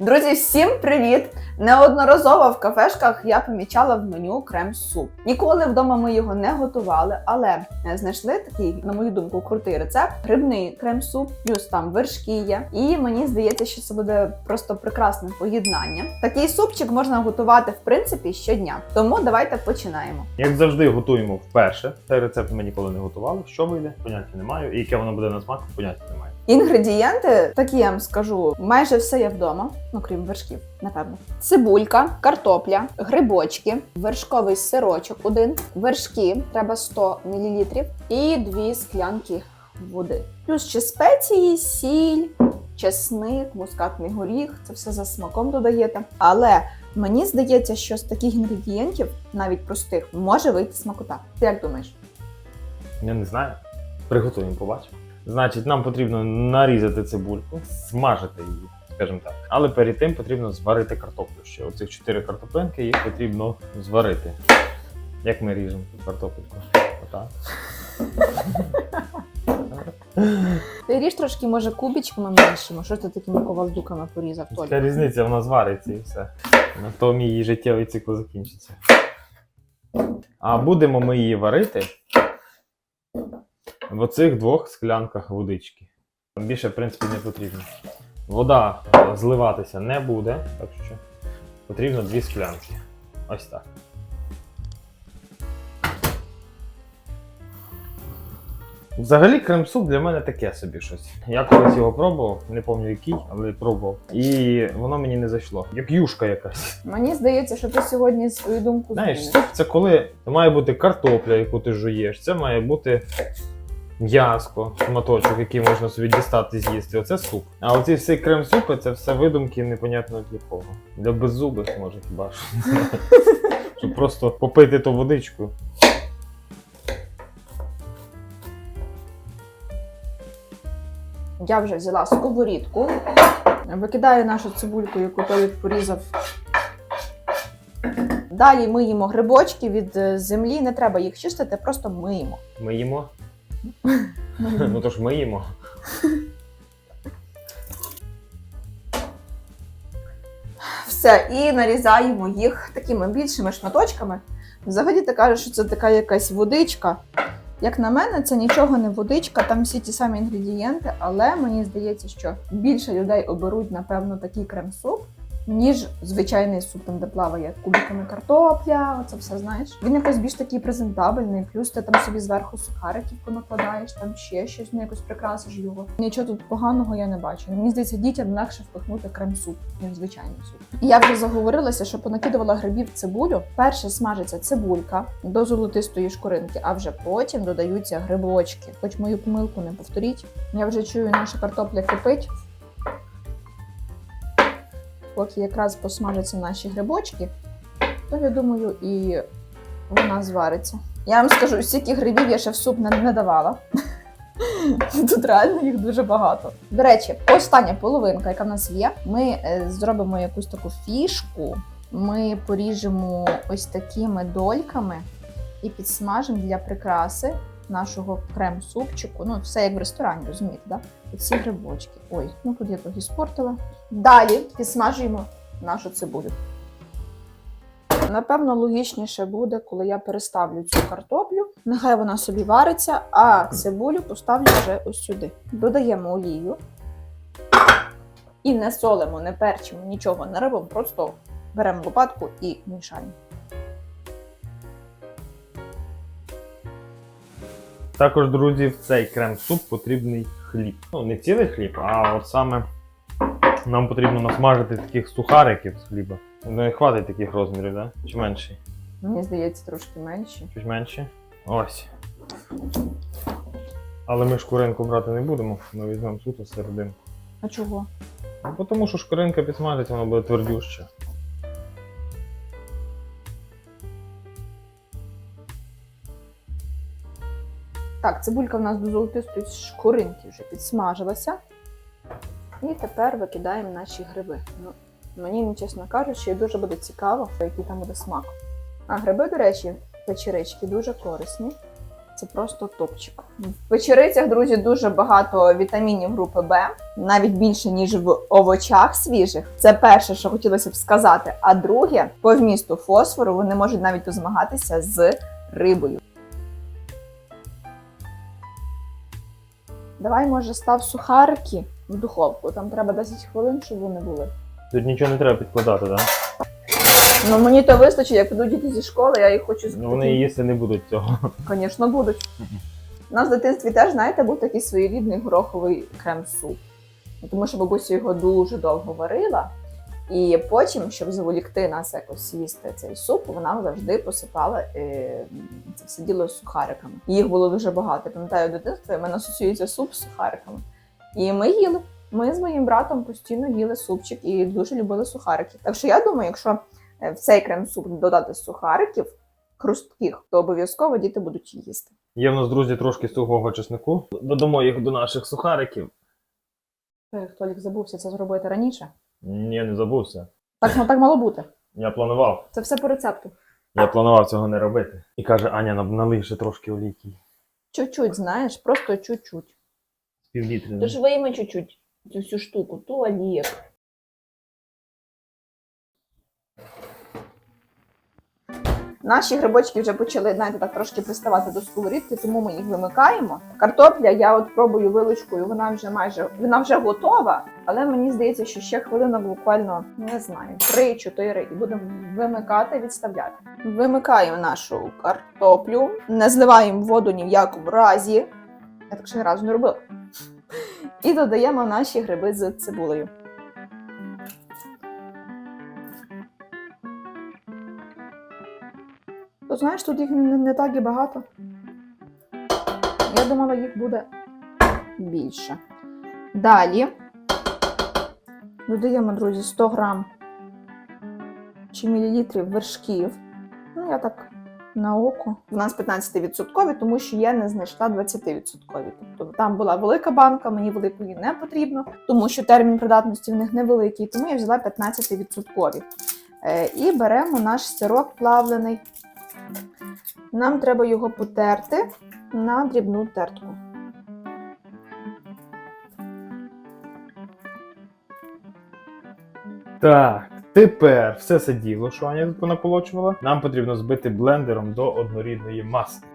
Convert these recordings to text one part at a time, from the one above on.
Друзі, всім привіт! Неодноразово в кафешках я помічала в меню крем-суп. Ніколи вдома ми його не готували, але е, знайшли такий, на мою думку, крутий рецепт. Грибний крем-суп, плюс там вершки є. І мені здається, що це буде просто прекрасне поєднання. Такий супчик можна готувати в принципі щодня. Тому давайте починаємо. Як завжди, готуємо вперше. Цей рецепт ми ніколи не готували. Що вийде, поняття не маю. І яке воно буде на смак, поняття немає. Інгредієнти, такі я вам скажу, майже все є вдома, ну крім вершків, напевно. Цибулька, картопля, грибочки, вершковий сирочок один, вершки, треба 100 мл і дві склянки води. Плюс ще спеції, сіль, чесник, мускатний горіх. Це все за смаком додаєте. Але мені здається, що з таких інгредієнтів, навіть простих, може вийти смакота. Ти як думаєш? Я не знаю. Приготуємо, побачимо. Значить, нам потрібно нарізати цибульку, смажити її, скажімо так. Але перед тим потрібно зварити картоплю. Ще оцих чотири картоплинки їх потрібно зварити. Як ми ріжемо цю картопельку? Отак. Ти ріж трошки, може, кубічками меншими. Що ти такими ковалдуками порізав Толі? різниця, вона звариться і все. На тому її життєвий цикл закінчиться. А будемо ми її варити в оцих двох склянках водички. Більше, в принципі, не потрібно. Вода е, зливатися не буде, так що потрібно дві склянки. Ось так. Взагалі крем-суп для мене таке собі щось. Я колись його пробував, не пам'ятаю який, але пробував. І воно мені не зайшло. Як юшка якась. Мені здається, що ти сьогодні свою думку Знаєш, суп це коли має бути картопля, яку ти жуєш, це має бути м'яско, шматочок, який можна собі дістати з'їсти. Оце суп. А оці всі крем-супи це все видумки непонятно для кого. Для беззубих, може, хіба що. Щоб просто попити ту водичку. Я вже взяла сковорідку, викидаю нашу цибульку, яку Толік порізав. Далі миємо грибочки від е, землі, не треба їх чистити, просто миємо. Ми їмо. Ну то ж ми їмо. Все, і нарізаємо їх такими більшими шматочками. Взагалі ти кажеш, що це така якась водичка. Як на мене, це нічого не водичка, там всі ті самі інгредієнти, але мені здається, що більше людей оберуть, напевно, такий крем-суп, ніж звичайний суп, там, де плаває кубиками картопля, оце все знаєш. Він якось більш такий презентабельний, плюс ти там собі зверху сухариків понакладаєш, там ще щось, ну якось прикрасиш його. Нічого тут поганого я не бачу. Мені здається, дітям легше впихнути крем-суп, ніж звичайний суп. Я вже заговорилася, що понакидувала грибів цибулю. Перше смажиться цибулька до золотистої шкуринки, а вже потім додаються грибочки. Хоч мою помилку не повторіть. Я вже чую, наша картопля кипить. Поки якраз посмажаться наші грибочки, то я думаю, і вона звариться. Я вам скажу, стільки грибів я ще в суп не, не. Тут реально їх дуже багато. До речі, остання половинка, яка в нас є, ми е, зробимо якусь таку фішку. Ми поріжемо ось такими дольками і підсмажимо для прикраси нашого крем-супчику. Ну, все як в ресторані, розумієте, да? Оці грибочки. Ой, ну тут я трохи спортила. Далі підсмажуємо нашу цибулю. Напевно, логічніше буде, коли я переставлю цю картоплю. Нехай вона собі вариться, а цибулю поставлю вже ось сюди. Додаємо олію. І не солимо, не перчимо, нічого не робимо, просто беремо лопатку і мішаємо. Також, друзі, в цей крем-суп потрібний хліб. Ну, не цілий хліб, а от саме нам потрібно насмажити таких сухариків з хліба. Не хватить таких розмірів, да? Чи менший? Мені здається, трошки менше. Чуть менше. Ось. Але ми шкуринку брати не будемо, ми візьмемо суто серединку. А чого? Ну, тому що шкуринка підсмажиться, вона буде твердюща. Так, цибулька в нас до золотистої шкуринки вже підсмажилася. І тепер викидаємо наші гриби. Ну, мені, чесно кажучи, дуже буде цікаво, який там буде смак. А гриби, до речі, печерички дуже корисні. Це просто топчик. В печерицях, друзі, дуже багато вітамінів групи Б, навіть більше, ніж в овочах свіжих. Це перше, що хотілося б сказати. А друге, по вмісту фосфору вони можуть навіть позмагатися з рибою. Давай, може, став сухарки в духовку. Там треба 10 хвилин, щоб вони були. Тут нічого не треба підкладати, так? Ну мені то вистачить, як підуть діти зі школи, я їх хочу Ну, вони їсти не будуть цього. Звісно, будуть. У нас в дитинстві теж, знаєте, був такий своєрідний гороховий крем-суп. Тому що бабуся його дуже довго варила. І потім, щоб заволікти нас якось їсти цей суп, вона завжди посипала е, це все діло з сухариками. Їх було дуже багато. Пам'ятаю, в дитинстві в мене асоціюється суп з сухариками. І ми їли. Ми з моїм братом постійно їли супчик і дуже любили сухарики. Так що я думаю, якщо е, в цей крем-суп додати сухариків хрустких, то обов'язково діти будуть їсти. Є в нас, друзі, трошки сухого чеснику. Додамо їх до наших сухариків. Толік забувся це зробити раніше. Ні, не забувся. Так, ну так мало бути. Я планував. Це все по рецепту. Я планував цього не робити. І каже, Аня, нам налий ще трошки олійки. Чуть-чуть, знаєш, просто чуть-чуть. Півлітри. Тож вийми чуть-чуть цю всю штуку, ту олієк. Наші грибочки вже почали, знаєте, так трошки приставати до сковорідки, тому ми їх вимикаємо. Картопля, я от пробую вилочкою, вона вже майже вона вже готова, але мені здається, що ще хвилина буквально не знаю, 3-4 і будемо вимикати, відставляти. Вимикаю нашу картоплю, не зливаємо воду ні в якому разі. Я так ще разу не робила. І додаємо наші гриби з цибулею. То знаєш, тут їх не, не так і багато. Я думала, їх буде більше. Далі додаємо, друзі, 100 грам чи мілілітрів вершків. Ну, я так на око. У нас 15%, тому що я не знайшла 20%. Тобто там була велика банка, мені великої не потрібно, тому що термін придатності в них невеликий, тому я взяла 15%. Е, І беремо наш сирок плавлений. Нам треба його потерти на дрібну тертку. Так, тепер все це що Аня тут понаколочувала, нам потрібно збити блендером до однорідної маси.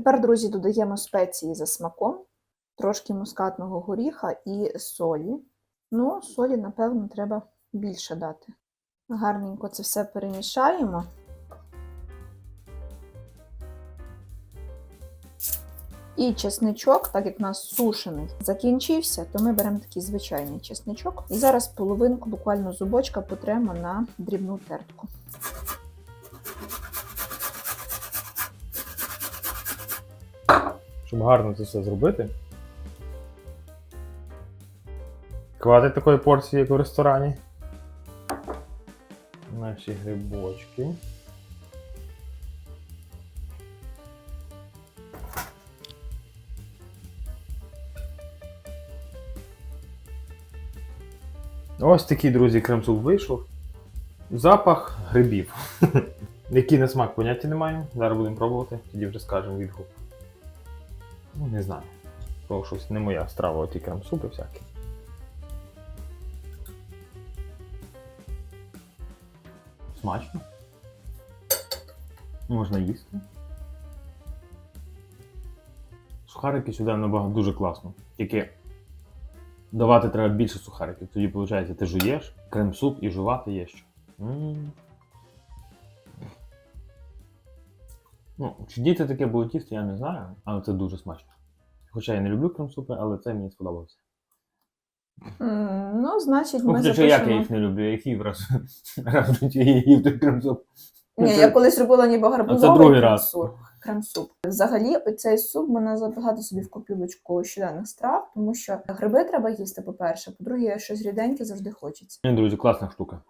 Тепер, друзі, додаємо спеції за смаком, трошки мускатного горіха і солі. Ну, солі, напевно, треба більше дати. Гарненько це все перемішаємо. І чесничок, так як у нас сушений закінчився, то ми беремо такий звичайний чесничок. І зараз половинку, буквально зубочка, потремо на дрібну тертку. Щоб гарно це все зробити. Хватить такої порції, як у ресторані. Наші грибочки. Ось такий, друзі, крем-суп вийшов. Запах грибів. Який на смак поняття не маю. Зараз будемо пробувати, тоді вже скажемо відгук. Ну, не знаю. Бо щось не моя страва, ті крем-супи всякі. Смачно. Можна їсти. Сухарики сюди набагато дуже класно. Тільки давати треба більше сухариків. Тоді, виходить, ти жуєш, крем-суп і жувати є що. М. Ну, чи діти таке будуть їсти, я не знаю, але це дуже смачно. Хоча я не люблю крем-супи, але це мені сподобалося. Ну, значить, ми хоча як я їх не люблю, я їх їв раз, їв той крем-суп. Ні, я колись робила ніби гарбузовий крем-суп. крем-суп. Взагалі, цей суп можна запихати собі в копілочку щоденних страв, тому що гриби треба їсти, по-перше, по-друге, щось ріденьке завжди хочеться. Ні, друзі, класна штука.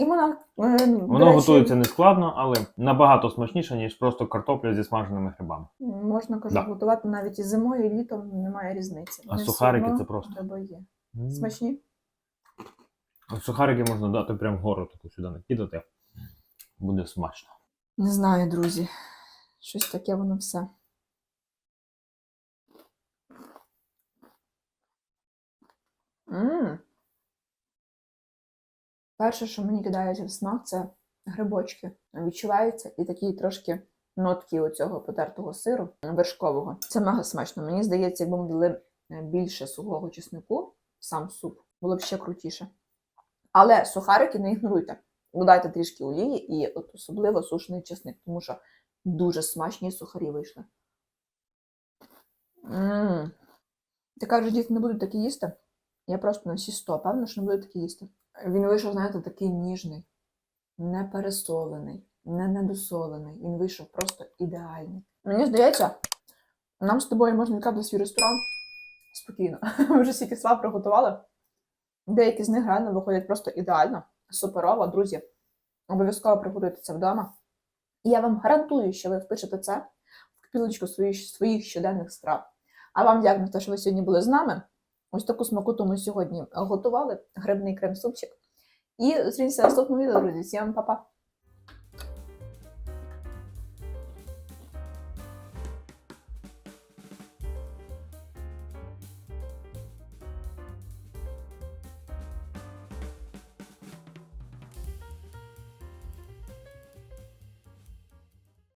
І вона, е, Воно речі, готується не складно, але набагато смачніше, ніж просто картопля зі смаженими грибами. Можна кажу, Да. готувати навіть і зимою, і літом немає різниці. А Вони все сухарики одно це просто. гриби є. М. Смачні? А Сухарики можна дати прям вгору таку сюди накидати. Буде смачно. Не знаю, друзі. Щось таке воно все. Мм. Перше, що мені кидається в смак, це грибочки. Відчуваються і такі трошки нотки оцього потертого сиру вершкового. Це мега смачно. Мені здається, якби ми дали е, більше сухого чеснику в сам суп, було б ще крутіше. Але сухарики не ігноруйте. Додайте трішки олії і от особливо сушений чесник, тому що дуже смачні сухарі вийшли. Ти кажеш, діти не будуть такі їсти. Я просто на всі 100, певно, що не буду такі їсти. Він вийшов, знаєте, такий ніжний, не пересолений, не недосолений. Він вийшов просто ідеальний. Мені здається, нам з тобою можна відкрити свій ресторан спокійно. Ми вже стільки слав приготували. Деякі з них реально виходять просто ідеально, суперово, друзі. Обов'язково приготуйте це вдома. І я вам гарантую, що ви впишете це в кпілочку своїх, своїх щоденних страв. А вам дякую що ви сьогодні були з нами. Ось таку смакоту ми сьогодні готували. Грибний крем-супчик. І зустрінемося в наступному відео, друзі. Всім па-па!